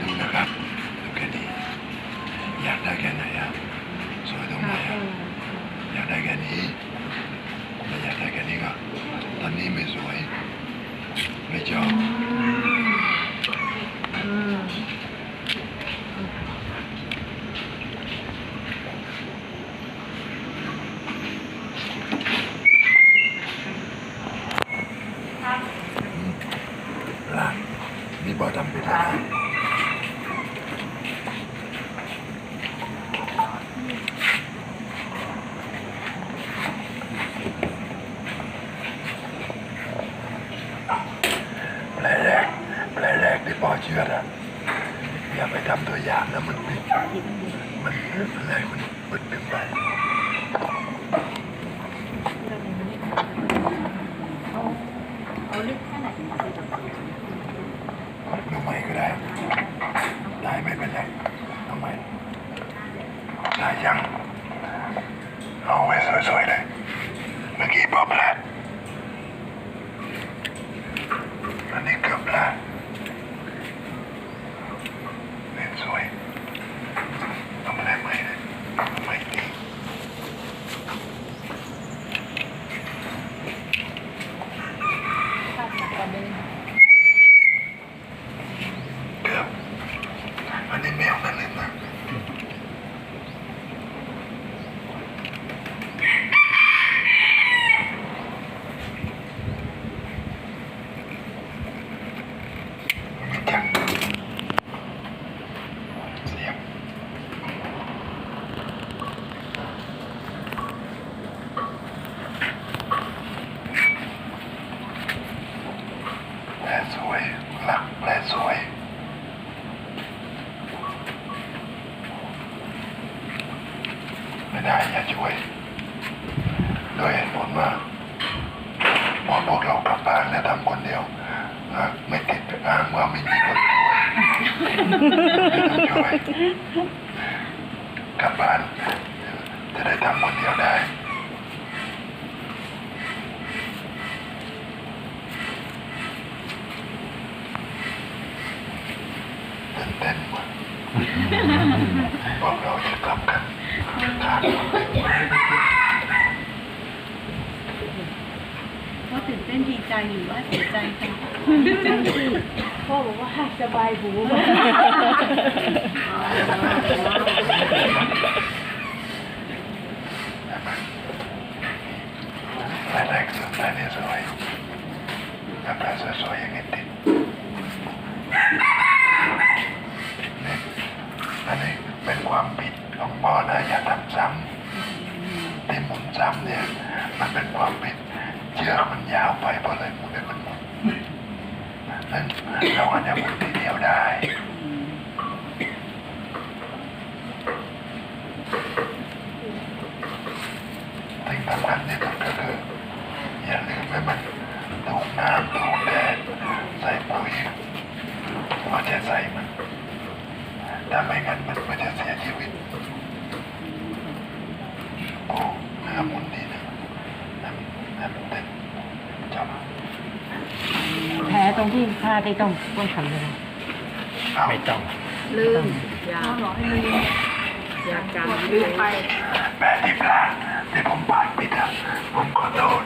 ดูนะครับดูแค่นี้อยากได้แค่ไหนอะสวยตรงไหนอะอยากได้แค่นี้ไม่อยากได้แค่นี้ก็ตอนนี้ไม่สวย ไม่ชอบ นี่บอทำผิดแล้วนะแผลแรกแผลแรกที่ปอเชื่อดอะอย่าไปทำตัวอย่างนะมันผิดมันอะไรมันปิดดึงไปเอาลึกหนถึงจะแบบ ดูใหม่ ก็ได้ ได้ไม่เป็นไรทำไมได้ยัง เอาไว้สวยๆเลย เมื่อกี้พอปแลาดอันนี้เกือบพลาดเล่นสวยต้องมาได้ใหม่เลยใหม่ดี ภาพหนักกว่าเดิม เกือบอันนี้แมวนั่นเลยนะไม่จังเสียง แผล สวยหลักแผลสวยไม่ได้อย่าช่วย โดยเหตุผลว่าพอพวกเรากลับบ้านและทำคนเดียวไม่ติดอ้างว่าไม่มีคนช่วยไม่ต้องช่วยกลับบ้านจะได้ทำคนเดียวได้ ตื่นเต้นว่ะพวกเราจะกลับกันขาดความเร็วว่าตื่นเต้นดีใจหรือว่าเสียใจกันพ่อบอกว่าสบายหูรายแรกสุดรายนี้สวยแบบรายสวยๆอย่างนี้ติดนี่ อันนี้เป็นความผิดของพ่อนะอย่าทำซ้ำที่หมุนซ้ำเนี่ย มันเป็นความผิดเชือกมันยาวไปเพราะเลยหมุนให้มันหมุนนั้นเราอาจจะหมุนทีเดียวได้สิ่งสำคัญที่สุดก็คืออย่าลืมให้มันถูกน้ำถูกแดดใส่ปุ๋ยว่าจะใส่มัน ถ้าไม่งั้นมันก็จะเสียชีวิตโอ้น้ำมันดีนะน้ำน้ำเต็มจบแผลตรงที่พาได้ต้องต้องทำเลยนะเอาไม่ต้องลืมยาหรอให้ลืมยากันลืมไปแม่ที่พลาดที่ผมปาดปิดอะผมขอโทษ